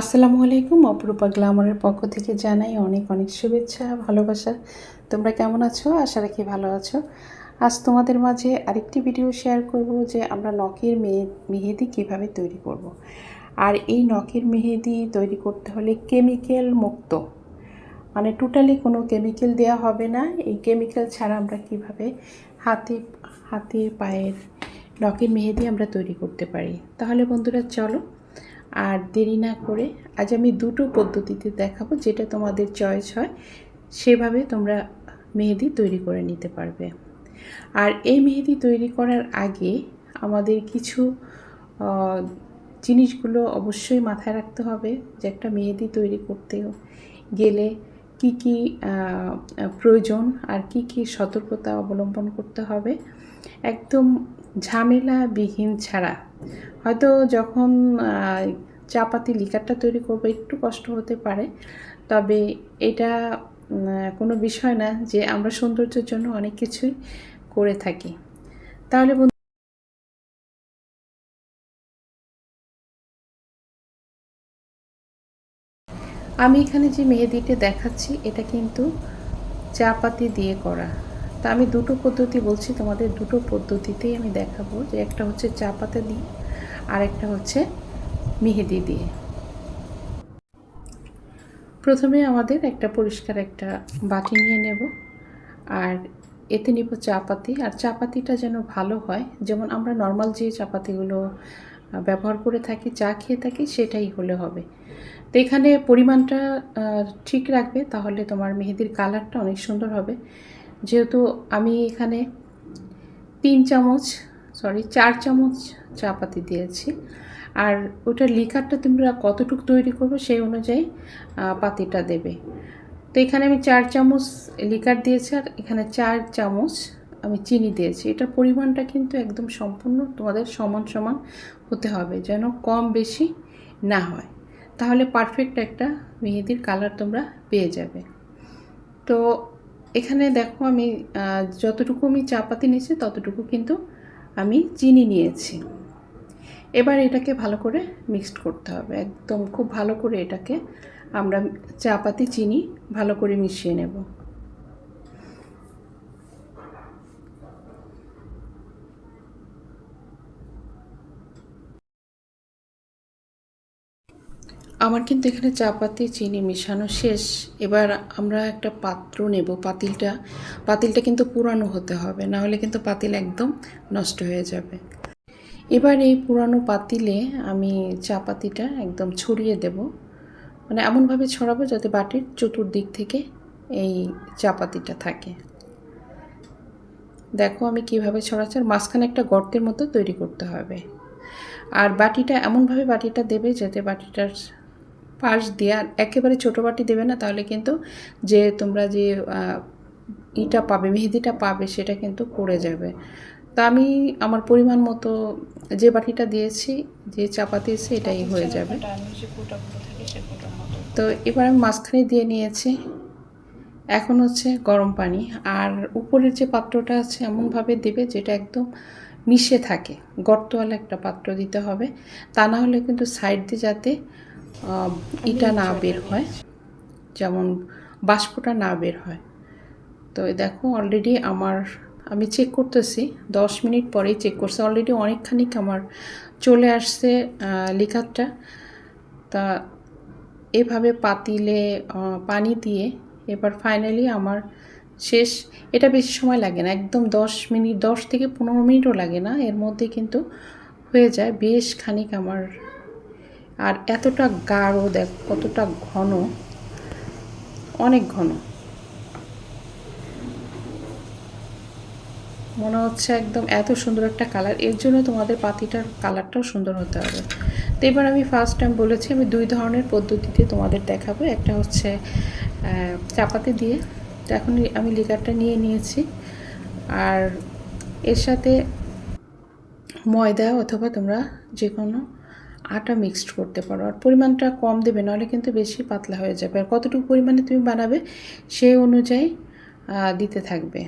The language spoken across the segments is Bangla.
আসসালামু আলাইকুম, অপরূপা গ্লামারের পক্ষ থেকে জানাই অনেক অনেক শুভেচ্ছা, ভালোবাসা। তোমরা কেমন আছো? আশা রাখি ভালো আছো। আজ তোমাদের মাঝে আরেকটি ভিডিও শেয়ার করব যে আমরা নখের মেহেদি কীভাবে তৈরি করব। আর এই নখের মেহেদি তৈরি করতে হলে কেমিক্যাল মুক্ত। মানে টোটালি কোনো কেমিক্যাল দেওয়া হবে না। এই কেমিক্যাল ছাড়া আমরা কীভাবে হাতে হাতে, পায়ের নখের মেহেদি আমরা তৈরি করতে পারি? তাহলে বন্ধুরা চলো আর দেরি না করে আজ আমি দুটো পদ্ধতিতে দেখাবো যেটা তোমাদের চয়েস হয়, সেভাবে তোমরা মেহেদি তৈরি করে নিতে পারবে। আর এই মেহেদি তৈরি করার আগে আমাদের কিছু জিনিসগুলো অবশ্যই মাথায় রাখতে হবে যে একটা মেহেদি তৈরি করতে গেলে কি কি প্রয়োজন আর কি কি সতর্কতা অবলম্বন করতে হবে। একদম ঝামেলাবিহীন ছাড়া। হয়তো যখন আহ, চা পাতি লিকারটা তৈরি করব একটু কষ্ট হতে পারে। তবে এটা কোনো বিষয় না যে আমরা সৌন্দর্যের জন্য অনেক কিছুই করে থাকি। তাহলে আমি এখানে যে মেহেদিটা দেখাচ্ছি এটা কিন্তু চা পাতি দিয়ে করা। তা আমি দুটো পদ্ধতি বলছি, তোমাদের দুটো পদ্ধতিতেই আমি দেখাবো যে একটা হচ্ছে চা পাতা দিয়ে আর একটা হচ্ছে মেহেদি দিয়ে। প্রথমে আমাদের একটা পরিষ্কার একটা বাটি নিয়ে নেব আর এতে নিব চা পাতি আর চা পাতিটা যেন ভালো হয়, যেমন আমরা নর্মাল যে চা পাতিগুলো ব্যবহার করে থাকি, চা খেয়ে থাকি, সেটাই হলে হবে। তো এখানে পরিমাণটা ঠিক রাখবে, তাহলে তোমার মেহেদির কালারটা অনেক সুন্দর হবে। যেহেতু আমি এখানে তিন চামচ সরি চার চামচ চা পাতি দিয়েছি। আর ওটার লিকারটা তোমরা কতটুকু তৈরি করবে সেই অনুযায়ী পাতিটা দেবে। তো এখানে আমি চার চামচ লিকার দিয়েছি আর এখানে চার চামচ আমি চিনি দিয়েছি। এটার পরিমাণটা কিন্তু একদম সম্পূর্ণ তোমাদের সমান সমান হতে হবে, যেন কম বেশি না হয়। তাহলে পারফেক্ট একটা মেহেদির কালার তোমরা পেয়ে যাবে। তো এখানে দেখো আমি যতটুকু আমি চা পাতি নিয়েছি, ততটুকু কিন্তু আমি চিনি নিয়েছি। এবার এটাকে ভালো করে মিক্সড করতে হবে। একদম খুব ভালো করে এটাকে আমরা চা পাতি, চিনি ভালো করে মিশিয়ে নেব। আমার কিন্তু এখানে চা পাতি চিনি মেশানো শেষ। এবার আমরা একটা পাত্র নেব। পাতিলটা পাতিলটা কিন্তু পুরানো হতে হবে না হলে কিন্তু পাতিল একদম নষ্ট হয়ে যাবে। এবার এই পুরানো পাতিলে আমি চা পাতিটা একদম ছড়িয়ে দেব। মানে এমনভাবে ছড়াবো যাতে বাটির চতুর্দিক থেকে এই চা পাতিটা থাকে। দেখো আমি কীভাবে ছড়াচ্ছি, আর মাঝখানে একটা গর্তের মতো তৈরি করতে হবে। আর বাটিটা এমনভাবে বাটিটা দেবে যাতে বাটিটার পাশ দিয়ে আর একেবারে ছোটো বাটি দেবে না তাহলে কিন্তু যে তোমরা যে ইটা পাবে মেহেদিটা পাবে সেটা কিন্তু পড়ে যাবে। তা আমি আমার পরিমাণ মতো যে বাটিটা দিয়েছি যে চাপাতি এটাই হয়ে যাবে। তো এবার আমি মাঝখানে দিয়ে নিয়েছি। এখন হচ্ছে গরম পানি আর উপরের যে পাত্রটা আছে এমনভাবে দেবে যেটা একদম মিশে থাকে। গর্তওয়ালা একটা পাত্র দিতে হবে। তা না হলে কিন্তু সাইড দিয়ে যাতে ইটা না বের হয়। যেমন বাষ্পটা না বের হয়। তো দেখো অলরেডি আমার, আমি চেক করতেছি। দশ মিনিট পরেই চেক করছি। অলরেডি অনেকখানি আমার চলে আসছে লিকারটা তা এভাবে পাতিলে পানি দিয়ে এবার ফাইনালি আমার শেষ, এটা বেশি সময় লাগে না। একদম দশ মিনিট, দশ থেকে পনেরো মিনিটও লাগে না। এর মধ্যে কিন্তু হয়ে যায়। বেশ খানিক আমার আর এতটা গাঢ়, দেখ, কতটা ঘন, অনেক ঘন। মনে হচ্ছে একদম এত সুন্দর একটা কালারের জন্য তোমাদের পাতিটার কালারটাও সুন্দর হতে হবে। তো এবার আমি ফার্স্ট টাইম বলেছি, আমি দুই ধরনের পদ্ধতিতে তোমাদের দেখাবো। একটা হচ্ছে চাপাতি দিয়ে। তো এখন আমি লিকারটা নিয়ে নিয়েছি। আর এর সাথে ময়দা অথবা তোমরা যে কোনো আটা মিক্সড করতে পারো। আর পরিমাণটা কম দেবে, নাহলে কিন্তু বেশি পাতলা হয়ে যাবে। আর কতটুকু পরিমাণে তুমি বানাবে সেই অনুযায়ী দিতে থাকবে।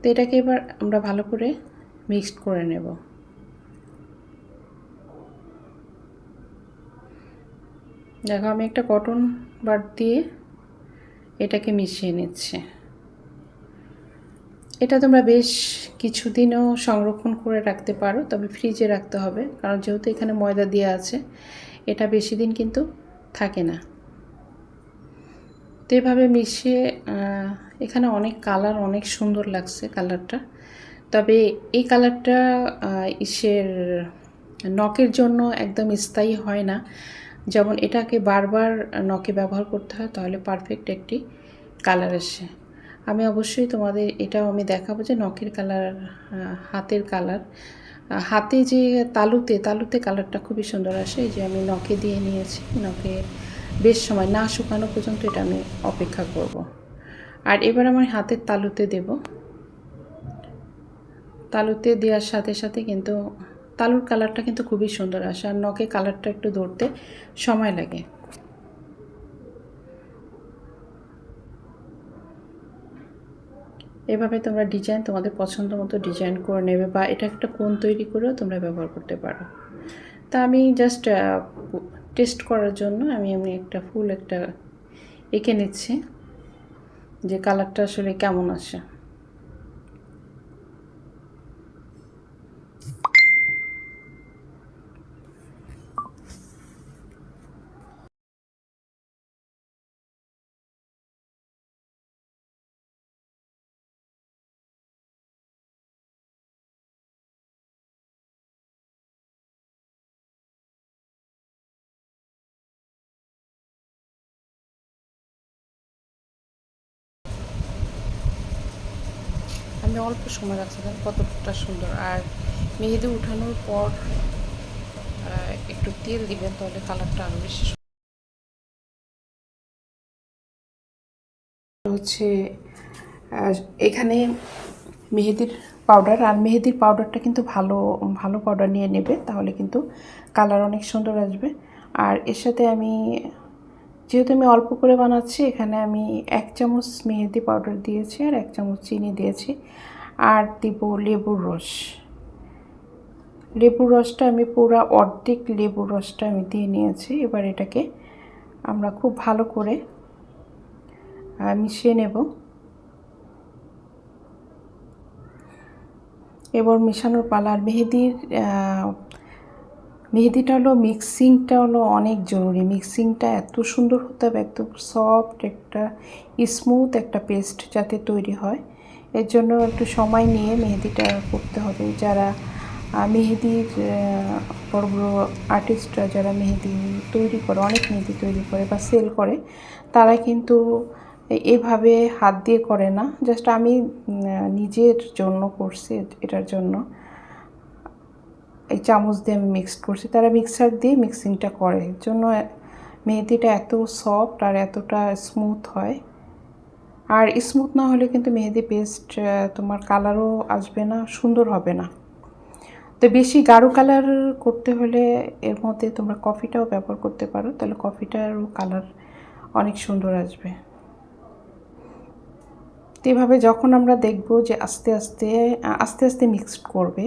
তো এটাকে এবার আমরা ভালো করে মিক্সড করে নেব। দেখো, আমি একটা কটন বার দিয়ে এটাকে মিশিয়ে নিচ্ছি। এটা তোমরা বেশ কিছুদিনও সংরক্ষণ করে রাখতে পারো, তবে ফ্রিজে রাখতে হবে, কারণ যেহেতু এখানে ময়দা দেওয়া আছে, এটা বেশি দিন কিন্তু থাকে না। তো এভাবে মিশিয়ে এখানে অনেক কালার অনেক সুন্দর লাগছে কালারটা তবে এই কালারটা ইসের নখের জন্য একদম স্থায়ী হয় না। যেমন এটাকে বারবার নখে ব্যবহার করতে হয়, তাহলে পারফেক্ট একটি কালার আসে। আমি অবশ্যই তোমাদের এটাও আমি দেখাবো যে নখের কালার হাতের কালার। হাতে যে তালুতে তালুতে কালারটা খুবই সুন্দর আসে। এই যে আমি নখে দিয়ে নিয়েছি, নখে বেশ সময় না শুকানো পর্যন্ত এটা আমি অপেক্ষা করব। আর এবার আমার হাতের তালুতে দেব। তালুতে দেওয়ার সাথে সাথে কিন্তু তালুর কালারটা কিন্তু খুবই সুন্দর আসে। আর নখে কালারটা একটু ধরতে সময় লাগে। এভাবে তোমরা ডিজাইন তোমাদের পছন্দ মতো ডিজাইন করে নেবে বা এটা একটা কোন তৈরি করেও তোমরা ব্যবহার করতে পারো। তা আমি জাস্ট টেস্ট করার জন্য আমি আমি একটা ফুল একটা এঁকে নিচ্ছি যে কালারটা আসলে কেমন আসে। আমি অল্প সময় রাখছি দেখো কতটা সুন্দর। আর মেহেদি উঠানোর পর একটু তেল দিবেন, তাহলে কালারটা আরও বেশি হচ্ছে এখানে মেহেদির পাউডার আর মেহেদির পাউডারটা কিন্তু ভালো ভালো পাউডার নিয়ে নেবে, তাহলে কিন্তু কালার অনেক সুন্দর আসবে। আর এর সাথে আমি যেহেতু আমি অল্প করে বানাচ্ছি, এখানে আমি এক চামচ মেহেদি পাউডার দিয়েছি আর এক চামচ চিনি দিয়েছি আর দিব লেবুর রস। লেবুর রসটা আমি পুরো অর্ধেক লেবুর রসটা আমি দিয়ে নিয়েছি। এবার এটাকে আমরা খুব ভালো করে মিশিয়ে নেব। এবার মেশানোর পালা আর মেহেদির মেহেদিটা হলো মিক্সিংটা হলো অনেক জরুরি। মিক্সিংটা এত সুন্দর হতে হবে, একদম সফট একটা স্মুথ একটা পেস্ট যাতে তৈরি হয়। এর জন্য একটু সময় নিয়ে মেহেদিটা করতে হবে। যারা মেহেদির বড় বড় আর্টিস্টরা যারা মেহেদি তৈরি করে, অনেক মেহেদি তৈরি করে বা সেল করে, তারা কিন্তু এভাবে হাত দিয়ে করে না। জাস্ট আমি নিজের জন্য করছি এটার জন্য। চামচ দিয়ে আমি মিক্সড করছি। তারা মিক্সার দিয়ে মিক্সিংটা করে। এর জন্য মেহেদিটা এত সফট আর এতটা স্মুথ হয়। আর স্মুথ না হলে কিন্তু মেহেদি পেস্ট তোমার কালারও আসবে না, সুন্দর হবে না। তো বেশি গাঢ় কালার করতে হলে এর মধ্যে তোমরা কফিটাও ব্যবহার করতে পারো। তাহলে কফিটারও কালার অনেক সুন্দর আসবে। এভাবে যখন আমরা দেখব যে আস্তে আস্তে আস্তে আস্তে মিক্সড করবে,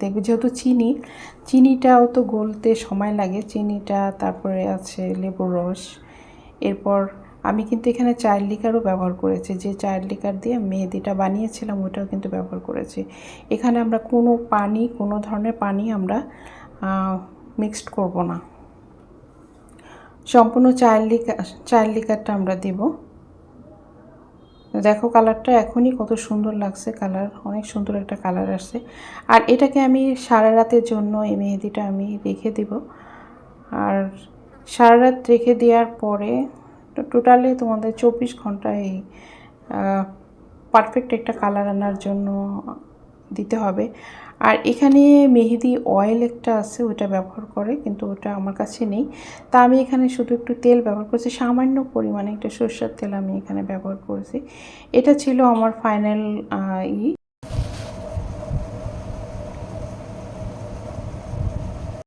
দেখবে যেহেতু চিনি, চিনিটাও তো গলতে সময় লাগে। চিনিটা, তারপরে আছে লেবুর রস। এরপর আমি কিন্তু এখানে চায়ের লিকারও ব্যবহার করেছি। যে চায়ের লিকার দিয়ে মেহেদিটা বানিয়েছিলাম, ওটাও কিন্তু ব্যবহার করেছি। এখানে আমরা কোনো পানি, কোনো ধরনের পানি আমরা মিক্সড করব না। সম্পূর্ণ চায়ের লিকার চায়ের লিকারটা আমরা দেবো। দেখো কালারটা এখনই কত সুন্দর লাগছে কালার, অনেক সুন্দর একটা কালার আসছে। আর এটাকে আমি সারা রাতের জন্য এই মেহেদিটা আমি রেখে দেব। আর সারা রাত রেখে দেওয়ার পরে টোটালি তোমাদের চব্বিশ ঘন্টায় এই পারফেক্ট একটা কালার আনার জন্য দিতে হবে। আর এখানে মেহেদি অয়েল একটা আছে, ওটা ব্যবহার করে, কিন্তু ওটা আমার কাছে নেই। তা আমি এখানে শুধু একটু তেল ব্যবহার করেছি, সামান্য পরিমাণে একটা সরষের তেল আমি এখানে ব্যবহার করেছি। এটা ছিল আমার ফাইনাল ই।